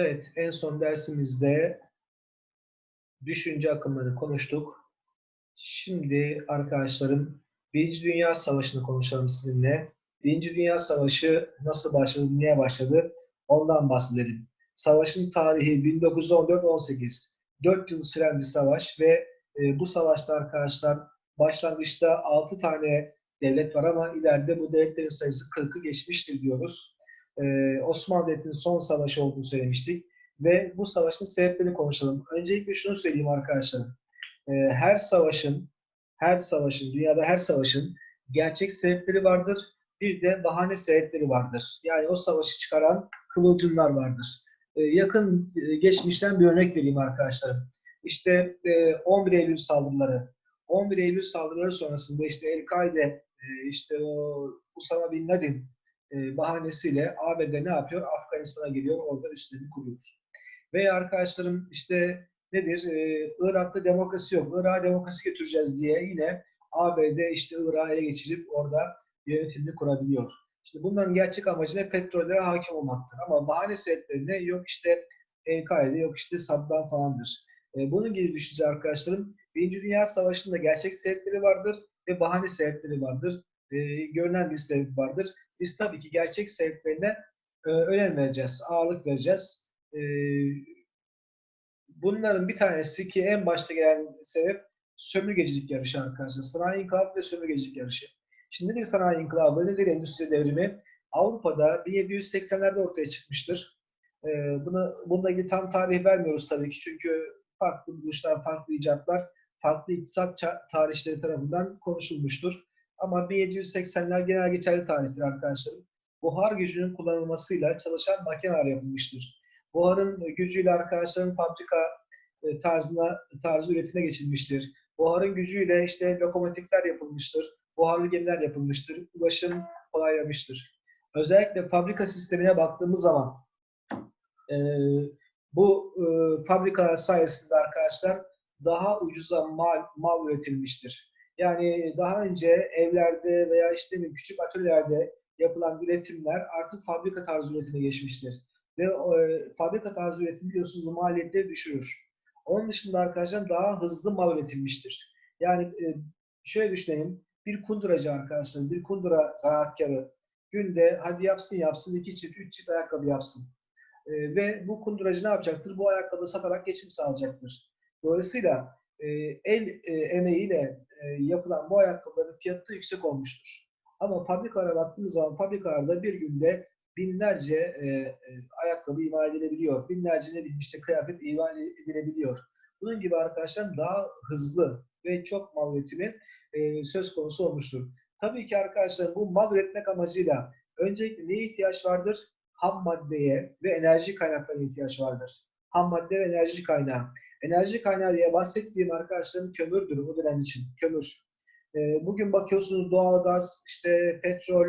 Evet, en son dersimizde düşünce akımları konuştuk. Şimdi arkadaşlarım Birinci Dünya Savaşı'nı konuşalım sizinle. Birinci Dünya Savaşı nasıl başladı, niye başladı ondan bahsedelim. Savaşın tarihi 1914-18. 4 yıl süren bir savaş ve e, bu savaşta arkadaşlar başlangıçta 6 tane devlet var ama ileride bu devletlerin sayısı 40'ı geçmiştir diyoruz. Ee, Osmanlı Devleti'nin son savaşı olduğunu söylemiştik. Ve bu savaşın sebeplerini konuşalım. Öncelikle şunu söyleyeyim arkadaşlar. Ee, her savaşın, her savaşın, dünyada her savaşın gerçek sebepleri vardır. Bir de bahane sebepleri vardır. Yani o savaşı çıkaran kıvılcımlar vardır. Ee, yakın e, geçmişten bir örnek vereyim arkadaşlar. İşte 11 e, Eylül saldırıları. 11 Eylül saldırıları sonrasında işte El-Kaide, e, işte o Usama Bin Laden e, bahanesiyle ABD ne yapıyor? Afganistan'a geliyor, orada üstlerini kuruyor. Veya arkadaşlarım işte nedir? E, Irak'ta demokrasi yok. Irak'a demokrasi getireceğiz diye yine ABD işte Irak'ı ele geçirip orada yönetimini kurabiliyor. İşte bunların gerçek amacı ne? Petrollere hakim olmaktır. Ama bahane sebepleri ne? Yok işte El-Kaide, yok işte Saddam falandır. E, bunun gibi düşünce arkadaşlarım Birinci Dünya Savaşı'nda gerçek sebepleri vardır ve bahane sebepleri vardır. E, görünen bir sebep vardır. Biz tabii ki gerçek sebeplerine e, önem vereceğiz, ağırlık vereceğiz. E, bunların bir tanesi ki en başta gelen sebep sömürgecilik yarışı arkadaşlar. Sanayi inkılabı ve sömürgecilik yarışı. Şimdi nedir sanayi inkılabı, nedir endüstri devrimi? Avrupa'da 1780'lerde ortaya çıkmıştır. E, bunu, bununla ilgili tam tarih vermiyoruz tabii ki çünkü farklı buluşlar, farklı icatlar, farklı iktisat tarihçileri tarafından konuşulmuştur. Ama 1780'ler genel geçerli tarihtir arkadaşlarım. Buhar gücünün kullanılmasıyla çalışan makineler yapılmıştır. Buharın gücüyle arkadaşların fabrika e, tarzına tarzı üretime geçilmiştir. Buharın gücüyle işte lokomotifler yapılmıştır. Buharlı gemiler yapılmıştır. Ulaşım kolaylamıştır. Özellikle fabrika sistemine baktığımız zaman e, bu e, fabrikalar sayesinde arkadaşlar daha ucuza mal, mal üretilmiştir. Yani daha önce evlerde veya işte küçük atölyelerde yapılan üretimler artık fabrika tarzı üretime geçmiştir. Ve e, fabrika tarzı üretim biliyorsunuz maliyetleri düşürür. Onun dışında arkadaşlar daha hızlı mal üretilmiştir. Yani e, şöyle düşünelim. Bir kunduracı arkadaşlar, bir kundura sanatkarı günde hadi yapsın yapsın iki çift, üç çift ayakkabı yapsın. E, ve bu kunduracı ne yapacaktır? Bu ayakkabı satarak geçim sağlayacaktır. Dolayısıyla e, el e, emeğiyle yapılan bu ayakkabıların fiyatı yüksek olmuştur. Ama fabrikalara baktığımız zaman fabrikalarda bir günde binlerce e, e, ayakkabı imal edilebiliyor. Binlerce ne bileyim işte kıyafet imal edilebiliyor. Bunun gibi arkadaşlar daha hızlı ve çok mal üretimi e, söz konusu olmuştur. Tabii ki arkadaşlar bu mal üretmek amacıyla öncelikle neye ihtiyaç vardır? Ham maddeye ve enerji kaynaklarına ihtiyaç vardır. Ham madde ve enerji kaynağı. Enerji kaynağı diye bahsettiğim arkadaşlarım kömürdür o dönem için. Kömür. E, bugün bakıyorsunuz doğalgaz, işte petrol,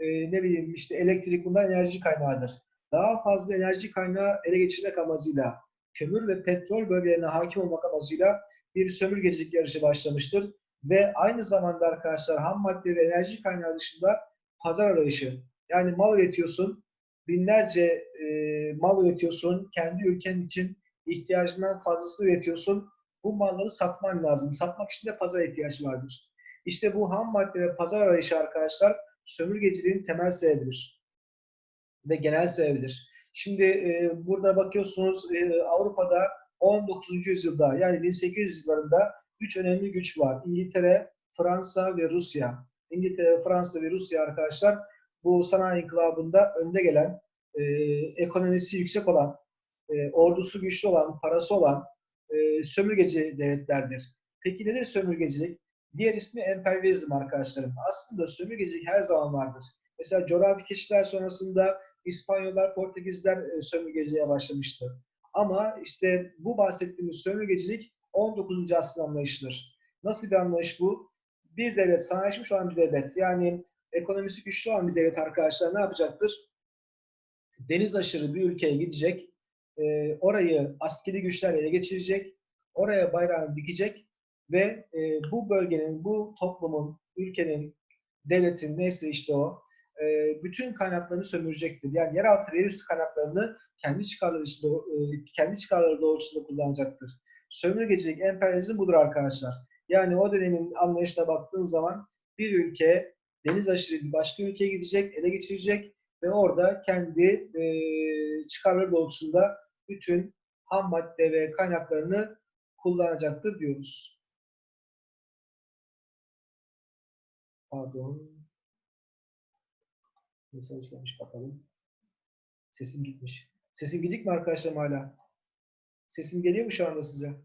e, ne bileyim işte elektrik bunlar enerji kaynağıdır. Daha fazla enerji kaynağı ele geçirmek amacıyla kömür ve petrol bölgelerine hakim olmak amacıyla bir sömürgecilik yarışı başlamıştır. Ve aynı zamanda arkadaşlar ham madde ve enerji kaynağı dışında pazar arayışı. Yani mal üretiyorsun, binlerce e, mal üretiyorsun, kendi ülken için ihtiyacından fazlasını üretiyorsun. Bu malları satman lazım. Satmak için de pazar ihtiyaç vardır. İşte bu ham madde ve pazar arayışı arkadaşlar sömürgeciliğin temel sebebidir. Ve genel sebebidir. Şimdi e, burada bakıyorsunuz e, Avrupa'da 19. yüzyılda yani 1800 yıllarında üç önemli güç var. İngiltere, Fransa ve Rusya. İngiltere, Fransa ve Rusya arkadaşlar bu sanayi inkılabında önde gelen, e, ekonomisi yüksek olan, e, ordusu güçlü olan, parası olan e, sömürgeci devletlerdir. Peki nedir sömürgecilik? Diğer ismi emperyalizm arkadaşlarım. Aslında sömürgecilik her zaman vardır. Mesela coğrafi keşifler sonrasında İspanyollar, Portekizler e, sömürgeciliğe başlamıştı. Ama işte bu bahsettiğimiz sömürgecilik 19. asrın anlayışıdır. Nasıl bir anlayış bu? Bir devlet, sanayileşmiş olan bir devlet. Yani ekonomisi güçlü olan bir devlet arkadaşlar ne yapacaktır? Deniz aşırı bir ülkeye gidecek, e, orayı askeri güçler ele geçirecek, oraya bayrağını dikecek ve e, bu bölgenin, bu toplumun, ülkenin, devletin neyse işte o e, bütün kaynaklarını sömürecektir. Yani yeraltı ve yerüstü kaynaklarını kendi çıkarları için doğ- e, kendi çıkarları doğrultusunda kullanacaktır. Sömürgecilik, emperyalizm budur arkadaşlar. Yani o dönemin anlayışına baktığın zaman bir ülke deniz aşırı bir başka ülkeye gidecek, ele geçirecek ve orada kendi e, çıkarları doğrultusunda bütün ham madde ve kaynaklarını kullanacaktır diyoruz. Pardon. Mesaj gelmiş bakalım. Sesim gitmiş. Sesim gidik mi arkadaşlarım hala? Sesim geliyor mu şu anda size?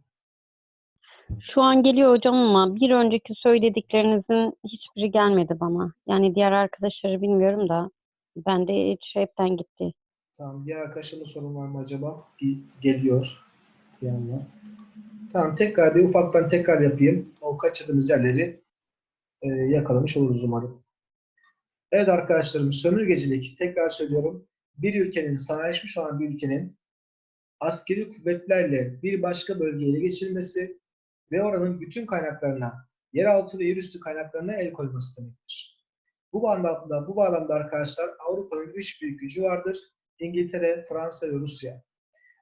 Şu an geliyor hocam ama bir önceki söylediklerinizin hiçbiri gelmedi bana. Yani diğer arkadaşları bilmiyorum da bende hiç hepten gitti. Tamam. Diğer arkadaşlarımın sorun var mı acaba? Ge- Geliyor. Yandan. Tamam. Tekrar bir ufaktan tekrar yapayım. O kaçırdığımız yerleri e, yakalamış oluruz umarım. Evet arkadaşlarım. Sömürgecilik. Tekrar söylüyorum. Bir ülkenin, sanayileşmiş olan bir ülkenin askeri kuvvetlerle bir başka bölgeye ele geçirilmesi ve oranın bütün kaynaklarına, yeraltı ve yerüstü kaynaklarına el koyması demektir. Bu bağlamda, bu bağlamda arkadaşlar Avrupa'nın üç büyük gücü vardır. İngiltere, Fransa ve Rusya.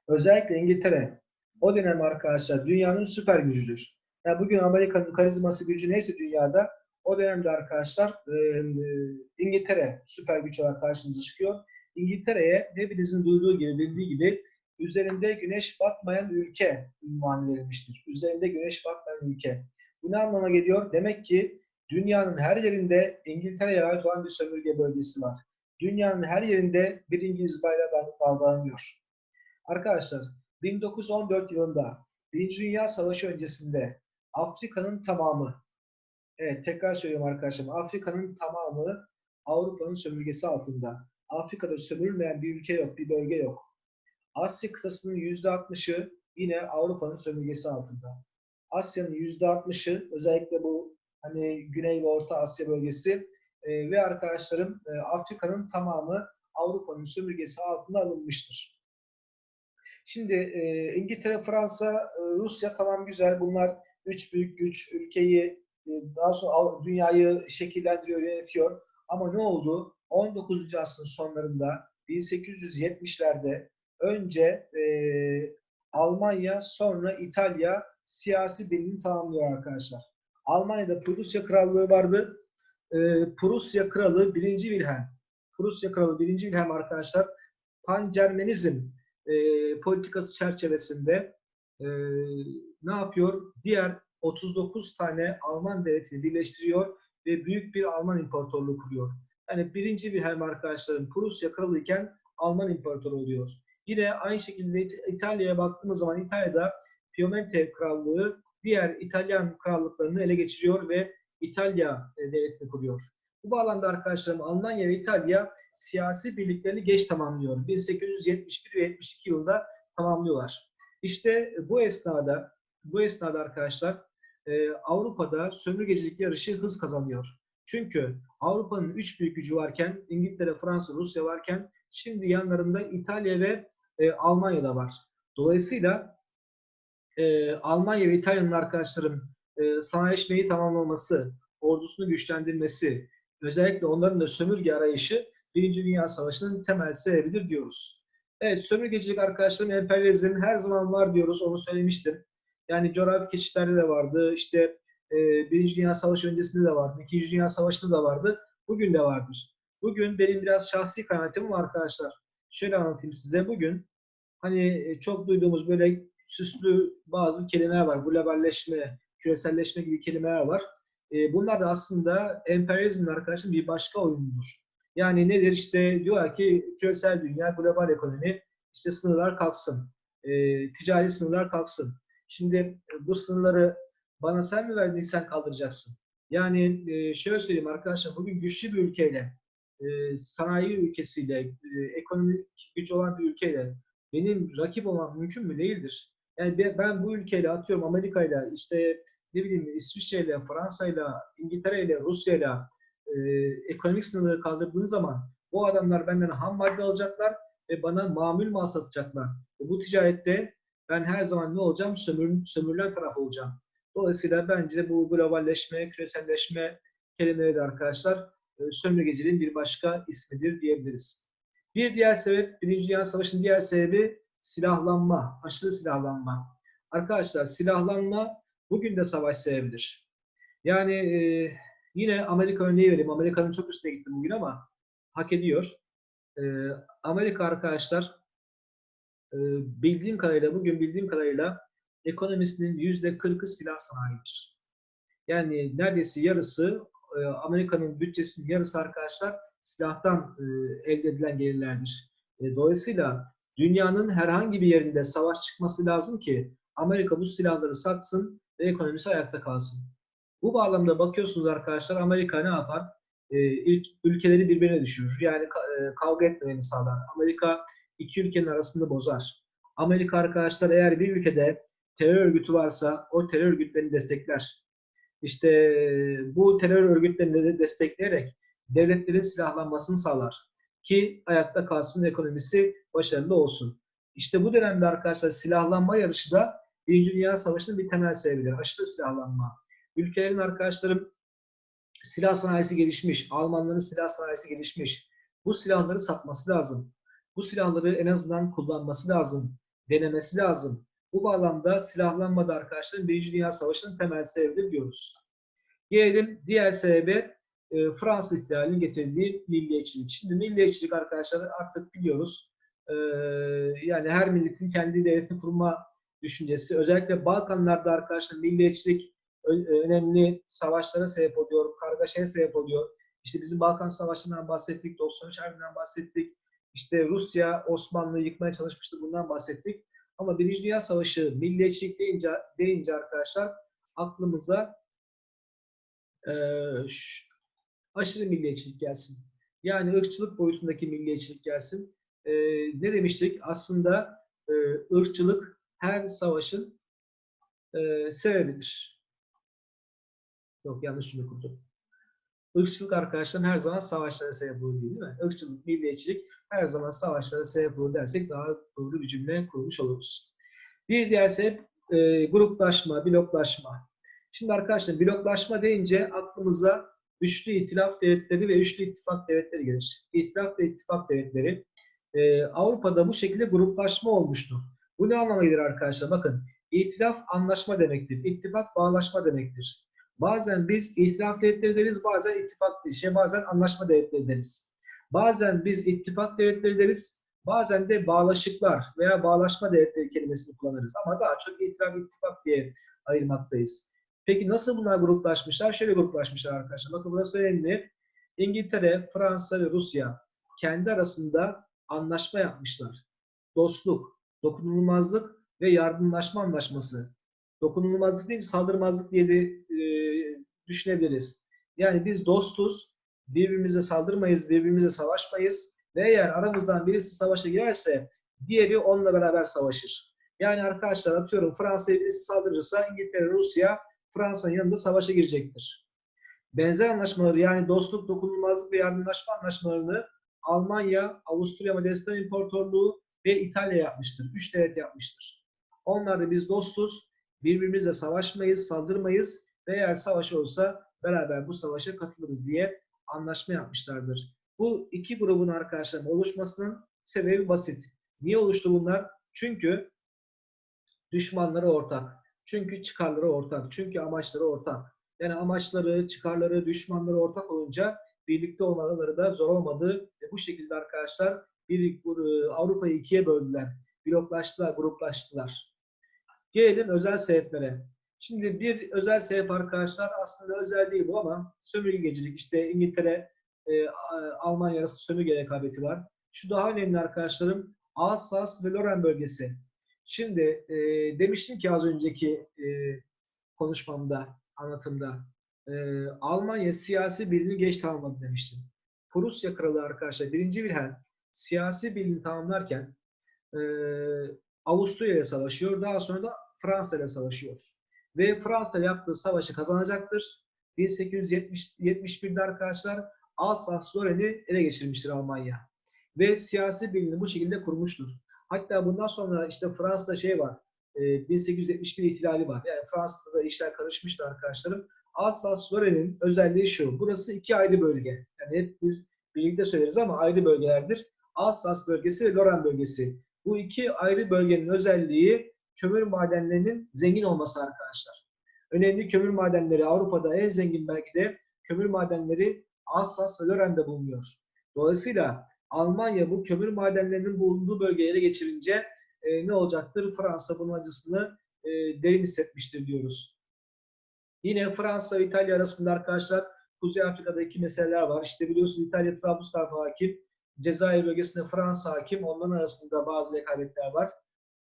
Özellikle İngiltere o dönem arkadaşlar dünyanın süper gücüdür. Yani bugün Amerika'nın karizması gücü neyse dünyada o dönemde arkadaşlar e, e, İngiltere süper güç olarak karşımıza çıkıyor. İngiltere'ye hepinizin duyduğu gibi bildiği gibi üzerinde güneş batmayan ülke ünvanı verilmiştir. Üzerinde güneş batmayan ülke. Bu ne anlama geliyor? Demek ki dünyanın her yerinde İngiltere'ye ait olan bir sömürge bölgesi var. Dünyanın her yerinde bir İngiliz bayrağı dalgalanıyor. Arkadaşlar 1914 yılında Birinci Dünya Savaşı öncesinde Afrika'nın tamamı evet tekrar söylüyorum arkadaşlar Afrika'nın tamamı Avrupa'nın sömürgesi altında. Afrika'da sömürülmeyen bir ülke yok, bir bölge yok. Asya kıtasının %60'ı yine Avrupa'nın sömürgesi altında. Asya'nın %60'ı özellikle bu hani Güney ve Orta Asya bölgesi e, ve arkadaşlarım e, Afrika'nın tamamı Avrupa'nın sömürgesi altına alınmıştır. Şimdi e, İngiltere, Fransa, e, Rusya tamam güzel. Bunlar üç büyük güç. Ülkeyi e, daha sonra dünyayı şekillendiriyor, yönetiyor. Ama ne oldu? 19. asrın sonlarında 1870'lerde önce e, Almanya sonra İtalya siyasi birliğini tamamlıyor arkadaşlar. Almanya'da Prusya Krallığı vardı. E, Prusya Kralı 1. Wilhelm. Prusya Kralı 1. Wilhelm arkadaşlar Pan-Cermenizm e, politikası çerçevesinde e, ne yapıyor? Diğer 39 tane Alman devletini birleştiriyor ve büyük bir Alman imparatorluğu kuruyor. Yani birinci Wilhelm arkadaşlarım Prusya kralı iken Alman imparatoru oluyor. Yine aynı şekilde İt- İtalya'ya baktığımız zaman İtalya'da Piemonte krallığı diğer İtalyan krallıklarını ele geçiriyor ve İtalya e, devletini kuruyor. Bu bağlamda arkadaşlarım Almanya ve İtalya siyasi birliklerini geç tamamlıyor. 1871 ve 72 yılında tamamlıyorlar. İşte bu esnada bu esnada arkadaşlar e, Avrupa'da sömürgecilik yarışı hız kazanıyor. Çünkü Avrupa'nın üç büyük gücü varken İngiltere, Fransa, Rusya varken şimdi yanlarında İtalya ve e, Almanya da var. Dolayısıyla e, Almanya ve İtalya'nın arkadaşlarım e, sanayileşmeyi tamamlaması, ordusunu güçlendirmesi, özellikle onların da sömürge arayışı Birinci Dünya Savaşı'nın temel sebebidir diyoruz. Evet, sömürgecilik arkadaşlarım emperyalizm her zaman var diyoruz, onu söylemiştim. Yani coğrafi keşiflerde de vardı, işte e, Birinci Dünya Savaşı öncesinde de vardı, İkinci Dünya Savaşı'nda da vardı, bugün de vardır. Bugün benim biraz şahsi kanaatim var arkadaşlar. Şöyle anlatayım size. Bugün hani e, çok duyduğumuz böyle süslü bazı kelimeler var. Globalleşme, küreselleşme gibi kelimeler var. E, bunlar da aslında emperyalizmin arkadaşlar bir başka oyunudur. Yani nedir? İşte diyorlar ki küresel dünya, global ekonomi, işte sınırlar kalksın. E, ticari sınırlar kalksın. Şimdi bu sınırları bana sen mi verdin, sen kaldıracaksın. Yani e, şöyle söyleyeyim arkadaşlar, bugün güçlü bir ülkeyle, e, sanayi ülkesiyle, e, ekonomik güç olan bir ülkeyle benim rakip olmam mümkün mü? Değildir. Yani be- ben bu ülkeyle atıyorum Amerika'yla, işte ne bileyim İsviçre'yle, Fransa'yla, İngiltere'yle, Rusya'yla e, ekonomik sınırları kaldırdığım zaman bu adamlar benden ham madde alacaklar ve bana mamul mal satacaklar. Ve bu ticarette ben her zaman ne olacağım? Sömür, sömürülen taraf olacağım. Dolayısıyla bence bu globalleşme, küreselleşme kelimeleri de arkadaşlar e, sömürgeciliğin bir başka ismidir diyebiliriz. Bir diğer sebep, Birinci Dünya Savaşı'nın diğer sebebi silahlanma, aşırı silahlanma. Arkadaşlar silahlanma bugün de savaş sebebidir. Yani e, yine Amerika örneği vereyim. Amerika'nın çok üstüne gittim bugün ama hak ediyor. E, Amerika arkadaşlar e, bildiğim kadarıyla, bugün bildiğim kadarıyla ekonomisinin yüzde kırkı silah sanayidir. Yani neredeyse yarısı e, Amerika'nın bütçesinin yarısı arkadaşlar silahtan e, elde edilen gelirlerdir. E, dolayısıyla dünyanın herhangi bir yerinde savaş çıkması lazım ki Amerika bu silahları satsın ve ekonomisi ayakta kalsın. Bu bağlamda bakıyorsunuz arkadaşlar Amerika ne yapar? E, ilk ülkeleri birbirine düşürür. Yani e, kavga etmelerini sağlar. Amerika iki ülkenin arasında bozar. Amerika arkadaşlar eğer bir ülkede terör örgütü varsa o terör örgütlerini destekler. İşte e, bu terör örgütlerini de destekleyerek devletlerin silahlanmasını sağlar ki ayakta kalsın ekonomisi başarılı olsun. İşte bu dönemde arkadaşlar silahlanma yarışı da Birinci Dünya Savaşı'nın bir temel sebebidir. Aşırı silahlanma. Ülkelerin arkadaşlarım silah sanayisi gelişmiş. Almanların silah sanayisi gelişmiş. Bu silahları satması lazım. Bu silahları en azından kullanması lazım. Denemesi lazım. Bu bağlamda silahlanma da arkadaşlar Birinci Dünya Savaşı'nın temel sebebidir diyoruz. Gelelim diğer sebebe e, Fransız ihtilalinin getirdiği milliyetçilik. Şimdi milliyetçilik arkadaşlar artık biliyoruz. E, yani her milletin kendi devletini kurma düşüncesi. Özellikle Balkanlarda arkadaşlar milliyetçilik önemli savaşlara sebep oluyor, kargaşaya sebep oluyor. İşte bizim Balkan Savaşı'ndan bahsettik, 93 Harbi'nden bahsettik. İşte Rusya Osmanlı'yı yıkmaya çalışmıştı, bundan bahsettik. Ama Birinci Dünya Savaşı milliyetçilik deyince, deyince arkadaşlar aklımıza e, aşırı milliyetçilik gelsin. Yani ırkçılık boyutundaki milliyetçilik gelsin. E, ne demiştik? Aslında e, ırkçılık her savaşın e, sebebidir. Yok yanlış cümle kurdum. Irkçılık arkadaşlar her zaman savaşlara sebep olur değil mi? Irkçılık, milliyetçilik her zaman savaşlara sebep olur dersek daha doğru bir cümle kurmuş oluruz. Bir diğer sebep e, gruplaşma, bloklaşma. Şimdi arkadaşlar bloklaşma deyince aklımıza üçlü itilaf devletleri ve üçlü ittifak devletleri gelir. İtilaf ve ittifak devletleri e, Avrupa'da bu şekilde gruplaşma olmuştur. Bu ne anlama gelir arkadaşlar? Bakın itilaf anlaşma demektir. İttifak bağlaşma demektir. Bazen biz itilaf devletleri deriz, bazen ittifak şey bazen anlaşma devletleri deriz. Bazen biz ittifak devletleri deriz, bazen de bağlaşıklar veya bağlaşma devletleri kelimesini kullanırız. Ama daha çok itilaf ittifak diye ayırmaktayız. Peki nasıl bunlar gruplaşmışlar? Şöyle gruplaşmışlar arkadaşlar. Bakın burası önemli. İngiltere, Fransa ve Rusya kendi arasında anlaşma yapmışlar. Dostluk, dokunulmazlık ve yardımlaşma anlaşması. Dokunulmazlık değil, saldırmazlık diye de e, düşünebiliriz. Yani biz dostuz, birbirimize saldırmayız, birbirimize savaşmayız ve eğer aramızdan birisi savaşa girerse diğeri onunla beraber savaşır. Yani arkadaşlar atıyorum Fransa'ya birisi saldırırsa İngiltere, Rusya Fransa'nın yanında savaşa girecektir. Benzer anlaşmaları yani dostluk, dokunulmazlık ve yardımlaşma anlaşmalarını Almanya, Avusturya Macaristan İmparatorluğu ve İtalya yapmıştır. Üç devlet yapmıştır. Onlar da biz dostuz, birbirimizle savaşmayız, saldırmayız ve eğer savaş olsa beraber bu savaşa katılırız diye anlaşma yapmışlardır. Bu iki grubun arkadaşlarının oluşmasının sebebi basit. Niye oluştu bunlar? Çünkü düşmanları ortak. Çünkü çıkarları ortak. Çünkü amaçları ortak. Yani amaçları, çıkarları, düşmanları ortak olunca birlikte olmaları da zor olmadı. Ve bu şekilde arkadaşlar bir Avrupa'yı ikiye böldüler. Bloklaştılar, gruplaştılar. Gelelim özel sebeplere. Şimdi bir özel sebep arkadaşlar aslında özel değil bu ama sömürgecilik. İşte İngiltere, e, Almanya arasında sömürge rekabeti var. Şu daha önemli arkadaşlarım Alsas ve Lorraine bölgesi. Şimdi e, demiştim ki az önceki e, konuşmamda, anlatımda e, Almanya siyasi birliğini geç tamamladı demiştim. Prusya kralı arkadaşlar 1. Wilhelm siyasi birliğini tamamlarken e, Avusturya ile savaşıyor. Daha sonra da Fransa ile savaşıyor. Ve Fransa yaptığı savaşı kazanacaktır. 1871'de arkadaşlar Alsace-Lorraine'i ele geçirmiştir Almanya. Ve siyasi birliğini bu şekilde kurmuştur. Hatta bundan sonra işte Fransa'da şey var. E, 1871 ihtilali var. Yani Fransa'da da işler karışmıştı arkadaşlarım. Alsas-Lorraine'in özelliği şu. Burası iki ayrı bölge. Yani hep biz birlikte söyleriz ama ayrı bölgelerdir. Alsas bölgesi ve Lorraine bölgesi. Bu iki ayrı bölgenin özelliği kömür madenlerinin zengin olması arkadaşlar. Önemli kömür madenleri Avrupa'da en zengin belki de kömür madenleri Alsas ve Lorraine'de bulunuyor. Dolayısıyla Almanya bu kömür madenlerinin bulunduğu bölgeyi ele geçirince e, ne olacaktır? Fransa bunun acısını e, derin hissetmiştir diyoruz. Yine Fransa ve İtalya arasında arkadaşlar Kuzey Afrika'da iki meseleler var. İşte biliyorsunuz İtalya Trablusgarp hakim, Cezayir bölgesinde Fransa hakim. Onların arasında bazı rekabetler var.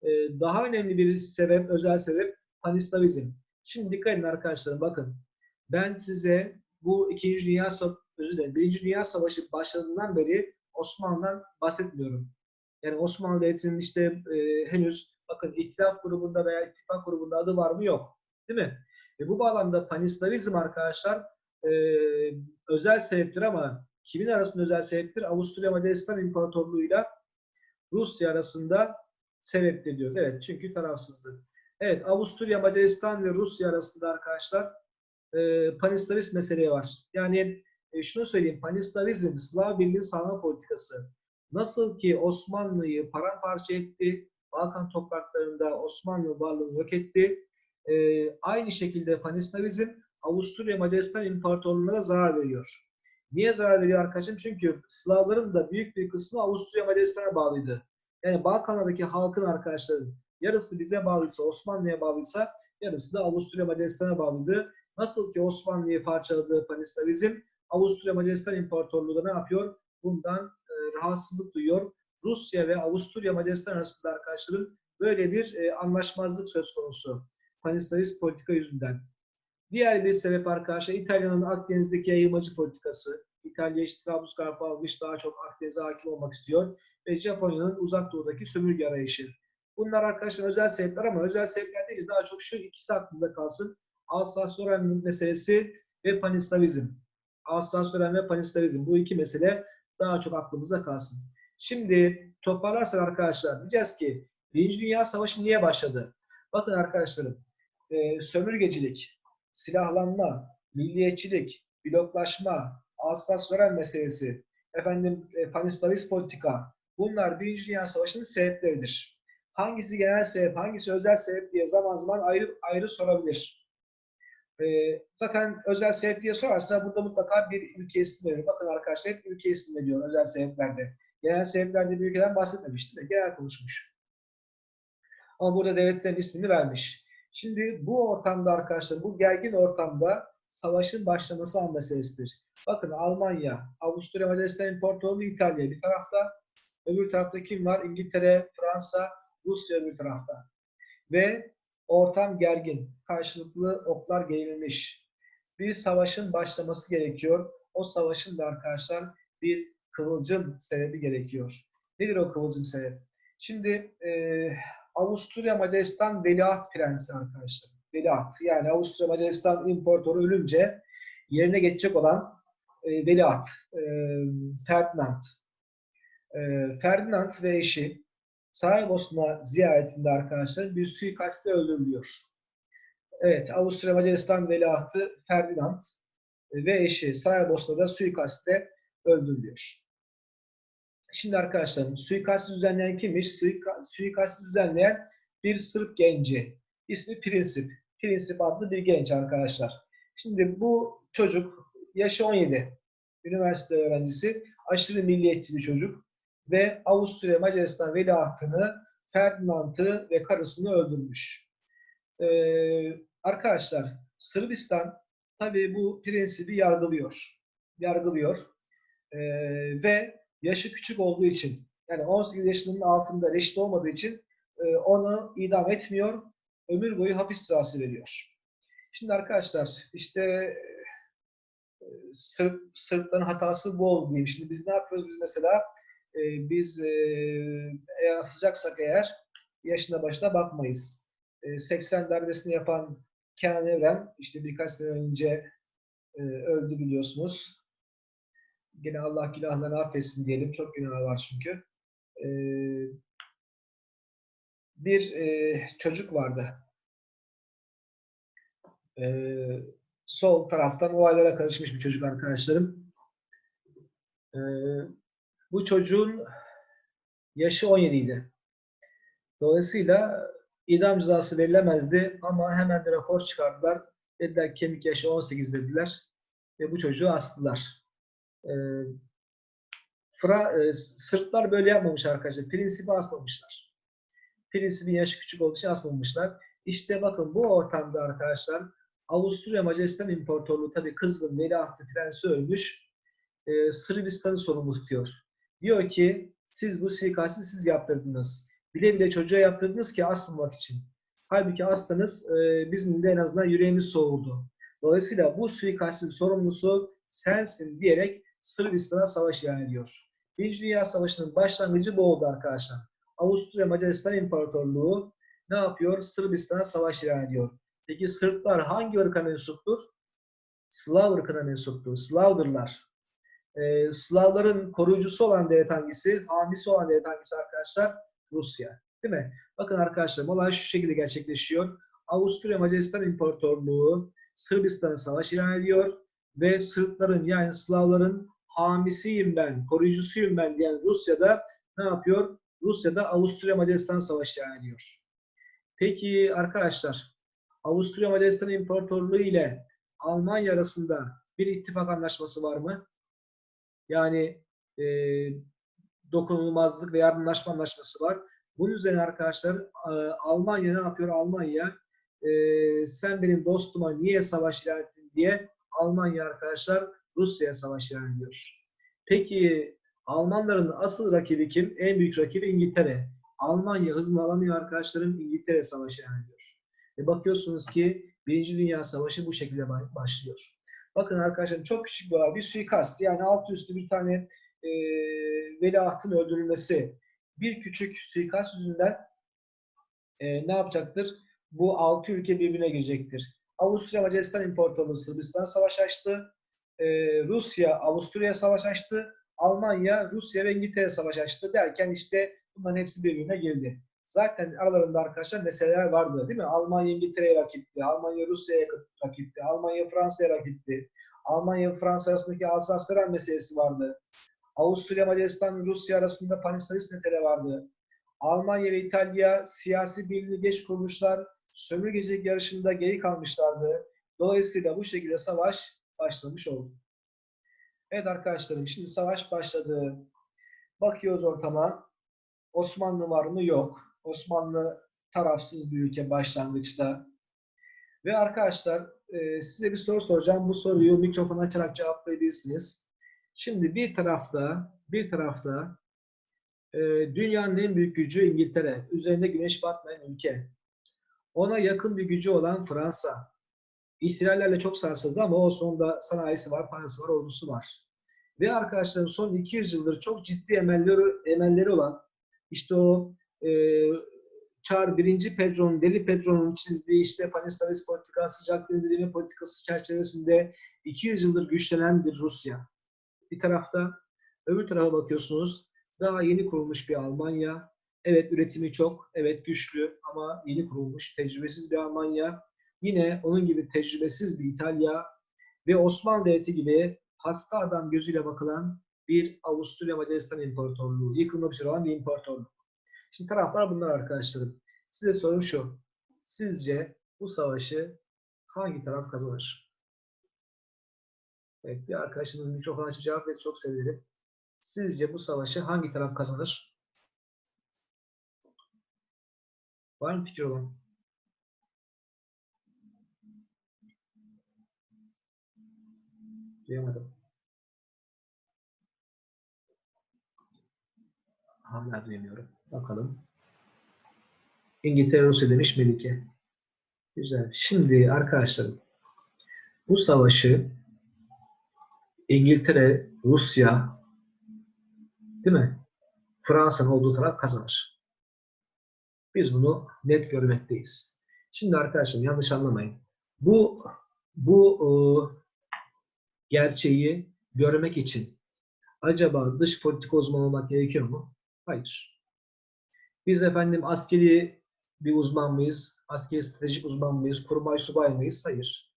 E, daha önemli bir sebep, özel sebep panislavizm. Şimdi dikkat edin arkadaşlar bakın. Ben size bu İkinci Dünya Savaşı, özür dilerim, Birinci Dünya Savaşı başladığından beri Osmanlı'dan bahsetmiyorum. Yani Osmanlı Devleti'nin işte e, henüz bakın ihtilaf grubunda veya ittifak grubunda adı var mı yok. Değil mi? Ve bu bağlamda panislavizm arkadaşlar e, özel sebeptir ama kimin arasında özel sebeptir? Avusturya Macaristan İmparatorluğu'yla Rusya arasında sebeptir diyoruz. Evet çünkü tarafsızlık. Evet Avusturya, Macaristan ve Rusya arasında arkadaşlar e, panislavist meseleye var. Yani e, şunu söyleyeyim. Panislavizm, Slav Birliği sağlama politikası. Nasıl ki Osmanlı'yı paramparça etti, Balkan topraklarında Osmanlı varlığını yok etti. E, aynı şekilde panislavizm Avusturya Macaristan İmparatorluğu'na zarar veriyor. Niye zarar veriyor arkadaşım? Çünkü Slavların da büyük bir kısmı Avusturya Macaristan'a bağlıydı. Yani Balkanlardaki halkın arkadaşların yarısı bize bağlıysa, Osmanlı'ya bağlıysa yarısı da Avusturya Macaristan'a bağlıydı. Nasıl ki Osmanlı'yı parçaladığı panislavizm Avusturya Macaristan İmparatorluğu da ne yapıyor? Bundan e, rahatsızlık duyuyor. Rusya ve Avusturya Macaristan arasında arkadaşların böyle bir e, anlaşmazlık söz konusu. Panislavist politika yüzünden. Diğer bir sebep arkadaşlar İtalya'nın Akdeniz'deki yayılmacı politikası. İtalya işte Trablusgarp'ı almış daha çok Akdeniz'e hakim olmak istiyor. Ve Japonya'nın uzak doğudaki sömürge arayışı. Bunlar arkadaşlar özel sebepler ama özel sebepler değil daha çok şu ikisi aklında kalsın. Alsas-Lorraine meselesi ve panislavizm. Alsas-Lorraine ve panislavizm. Bu iki mesele daha çok aklımızda kalsın. Şimdi toparlarsak arkadaşlar diyeceğiz ki Birinci Dünya Savaşı niye başladı? Bakın arkadaşlarım e, sömürgecilik, silahlanma, milliyetçilik, bloklaşma, Alsas-Lorraine meselesi, efendim e, panislavist politika bunlar Birinci Dünya Savaşı'nın sebepleridir. Hangisi genel sebep, hangisi özel sebep diye zaman zaman ayrı ayrı sorabilir. Ee, zaten özel sebep diye sorarsa burada mutlaka bir ülke ismi verir. Bakın arkadaşlar hep ülke ismi veriyor özel sebeplerde. Genel sebeplerde bir ülkeden bahsetmemişti de genel konuşmuş. Ama burada devletlerin ismini vermiş. Şimdi bu ortamda arkadaşlar, bu gergin ortamda savaşın başlaması an meselesidir. Bakın Almanya, Avusturya, Macaristan İmparatorluğu, İtalya bir tarafta, öbür tarafta kim var? İngiltere, Fransa, Rusya öbür tarafta. Ve ortam gergin, karşılıklı oklar geğirilmiş. Bir savaşın başlaması gerekiyor. O savaşın da arkadaşlar bir kıvılcım sebebi gerekiyor. Nedir o kıvılcım sebep? Şimdi e, Avusturya Macaristan Veliaht Prensi arkadaşlar. Veliaht yani Avusturya Macaristan İmparatoru ölünce yerine geçecek olan e, Veliaht e, Ferdinand. E, Ferdinand ve eşi Saraybosna ziyaretinde arkadaşlar bir suikastle öldürülüyor. Evet, Avusturya Macaristan veliahtı Ferdinand ve eşi Saraybosna'da suikastle öldürülüyor. Şimdi arkadaşlar suikasti düzenleyen kimmiş? Suika, suikasti düzenleyen bir Sırp genci. İsmi Prinsip. Prinsip adlı bir genç arkadaşlar. Şimdi bu çocuk yaşı 17. Üniversite öğrencisi. Aşırı milliyetçi bir çocuk ve Avusturya Macaristan veliahtını Ferdinand'ı ve karısını öldürmüş. Ee, arkadaşlar Sırbistan tabii bu prensibi yargılıyor. Yargılıyor. Ee, ve yaşı küçük olduğu için yani 18 yaşının altında reşit olmadığı için e, onu idam etmiyor. Ömür boyu hapis cezası veriyor. Şimdi arkadaşlar işte e, Sırp, Sırpların hatası bu oldu diyeyim. Şimdi biz ne yapıyoruz? Biz mesela e, biz e, eğer sıcaksak eğer yaşına başına bakmayız. E, 80 darbesini yapan Kenan Evren işte birkaç sene önce e, öldü biliyorsunuz. Gene Allah günahlarını affetsin diyelim. Çok günah var çünkü. E, bir e, çocuk vardı. E, sol taraftan olaylara karışmış bir çocuk arkadaşlarım. Ee, bu çocuğun yaşı 17 idi. Dolayısıyla idam cezası verilemezdi ama hemen bir rapor çıkardılar. Dediler kemik yaşı 18 dediler ve bu çocuğu astılar. Ee, Fra, e, böyle yapmamış arkadaşlar. Prensibi asmamışlar. Prensibin yaşı küçük olduğu için asmamışlar. İşte bakın bu ortamda arkadaşlar Avusturya Macaristan İmparatorluğu tabii kızgın veliahtı prensi ölmüş. Ee, Sırbistan'ı sorumlu tutuyor. Diyor ki siz bu suikastı siz yaptırdınız. Bile bile çocuğa yaptırdınız ki asmamak için. Halbuki astınız e, bizim de en azından yüreğimiz soğudu. Dolayısıyla bu suikastin sorumlusu sensin diyerek Sırbistan'a savaş ilan ediyor. Birinci Dünya Savaşı'nın başlangıcı bu oldu arkadaşlar. Avusturya Macaristan İmparatorluğu ne yapıyor? Sırbistan'a savaş ilan ediyor. Peki Sırplar hangi ırka mensuptur? Slav ırkına mensuptur. Slavdırlar. Ee, Slavların koruyucusu olan devlet hangisi? Hamisi olan devlet hangisi arkadaşlar? Rusya. Değil mi? Bakın arkadaşlar olay şu şekilde gerçekleşiyor. Avusturya Macaristan İmparatorluğu Sırbistan'a savaş ilan ediyor ve Sırpların yani Slavların hamisiyim ben, koruyucusuyum ben diyen Rusya'da ne yapıyor? Rusya'da Avusturya Macaristan savaşı ilan ediyor. Peki arkadaşlar Avusturya Macaristan İmparatorluğu ile Almanya arasında bir ittifak anlaşması var mı? Yani e, dokunulmazlık ve yardımlaşma anlaşması var. Bunun üzerine arkadaşlar e, Almanya ne yapıyor? Almanya e, sen benim dostuma niye savaş ilan ettin diye Almanya arkadaşlar Rusya'ya savaş ilan ediyor. Peki Almanların asıl rakibi kim? En büyük rakibi İngiltere. Almanya hızını alamıyor arkadaşlarım. İngiltere savaşı ilan ediyor. E bakıyorsunuz ki Birinci Dünya Savaşı bu şekilde başlıyor. Bakın arkadaşlar çok küçük bir. Bir suikast. Yani alt üstü bir tane e, veliahtın öldürülmesi. Bir küçük suikast yüzünden e, ne yapacaktır? Bu altı ülke birbirine girecektir. Avusturya Macaristan İmparatorluğu Sırbistan savaş açtı. Ee, Rusya Avusturya savaş açtı. Almanya, Rusya ve İngiltere savaş açtı derken işte bunların hepsi birbirine girdi. Zaten aralarında arkadaşlar meseleler vardı değil mi? Almanya İngiltere'ye rakipti. Almanya Rusya'ya rakipti. Almanya Fransa'ya rakipti. Almanya Fransa arasındaki Alsas-Lorraine meselesi vardı. Avusturya Macaristan Rusya arasında panistalist mesele vardı. Almanya ve İtalya siyasi birliği geç kurmuşlar sömürgecilik yarışında geri kalmışlardı. Dolayısıyla bu şekilde savaş başlamış oldu. Evet arkadaşlarım şimdi savaş başladı. Bakıyoruz ortama. Osmanlı var mı? Yok. Osmanlı tarafsız bir ülke başlangıçta. Ve arkadaşlar e, size bir soru soracağım. Bu soruyu mikrofon açarak cevaplayabilirsiniz. Şimdi bir tarafta bir tarafta e, dünyanın en büyük gücü İngiltere. Üzerinde güneş batmayan ülke. Ona yakın bir gücü olan Fransa. İhtilallerle çok sarsıldı ama o sonunda sanayisi var, parası var, ordusu var. Ve arkadaşların son 200 yıldır çok ciddi emelleri, emelleri olan işte o e, Çar 1. Pedro'nun, Deli Pedro'nun çizdiği işte Panislavist politikası, sıcak denizleme politikası çerçevesinde 200 yıldır güçlenen bir Rusya. Bir tarafta, öbür tarafa bakıyorsunuz daha yeni kurulmuş bir Almanya, Evet üretimi çok, evet güçlü ama yeni kurulmuş, tecrübesiz bir Almanya. Yine onun gibi tecrübesiz bir İtalya ve Osmanlı Devleti gibi hasta adam gözüyle bakılan bir Avusturya Macaristan İmparatorluğu, yıkılmak üzere olan bir imparatorluk. Şimdi taraflar bunlar arkadaşlarım. Size sorum şu. Sizce bu savaşı hangi taraf kazanır? Evet, bir arkadaşımız mikrofon açıp cevap verse çok sevinirim. Sizce bu savaşı hangi taraf kazanır? Var mı fikir olan? Duyamadım. Hala duyamıyorum. Bakalım. İngiltere Rusya demiş Melike. Güzel. Şimdi arkadaşlarım bu savaşı İngiltere, Rusya değil mi? Fransa'nın olduğu taraf kazanır. Biz bunu net görmekteyiz. Şimdi arkadaşlar yanlış anlamayın. Bu bu e, gerçeği görmek için acaba dış politika uzmanı olmak gerekiyor mu? Hayır. Biz efendim askeri bir uzman mıyız? Askeri stratejik uzman mıyız? Kurmay subay mıyız? Hayır.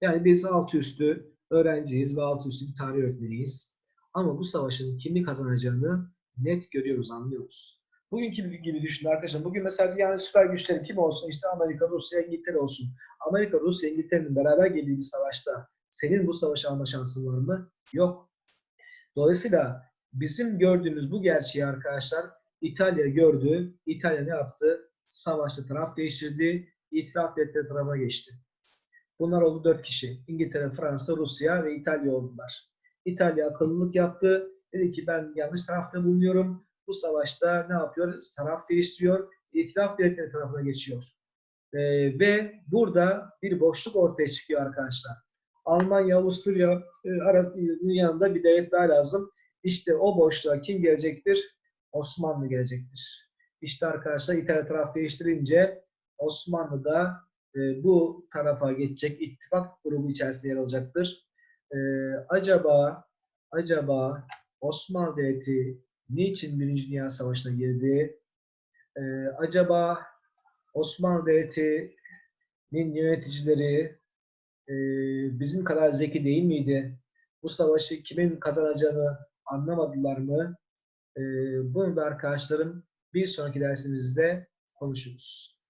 Yani biz altı üstü öğrenciyiz ve altı üstü bir tarih öğretmeniyiz. Ama bu savaşın kimi kazanacağını net görüyoruz, anlıyoruz. Bugünkü gibi düşünün arkadaşlar. Bugün mesela dünyanın süper güçleri kim olsun? İşte Amerika, Rusya, İngiltere olsun. Amerika, Rusya, İngiltere'nin beraber geldiği bir savaşta senin bu savaşı alma şansın var mı? Yok. Dolayısıyla bizim gördüğümüz bu gerçeği arkadaşlar İtalya gördü. İtalya ne yaptı? Savaşta taraf değiştirdi. İtiraf devletleri tarafına geçti. Bunlar oldu dört kişi. İngiltere, Fransa, Rusya ve İtalya oldular. İtalya akıllılık yaptı. Dedi ki ben yanlış tarafta bulunuyorum. Bu savaşta ne yapıyor? Taraf değiştiriyor. İtiraf devletleri tarafına geçiyor. Ee, ve burada bir boşluk ortaya çıkıyor arkadaşlar. Almanya, Avusturya e, arasının yanında bir devlet daha lazım. İşte o boşluğa kim gelecektir? Osmanlı gelecektir. İşte arkadaşlar İtalya taraf değiştirince Osmanlı da e, bu tarafa geçecek ittifak grubu içerisinde yer alacaktır. E, acaba acaba Osmanlı Devleti niçin Birinci Dünya Savaşı'na girdi? E, acaba Osmanlı Devleti'nin yöneticileri e, bizim kadar zeki değil miydi? Bu savaşı kimin kazanacağını anlamadılar mı? E, bunu da arkadaşlarım bir sonraki dersimizde konuşuruz.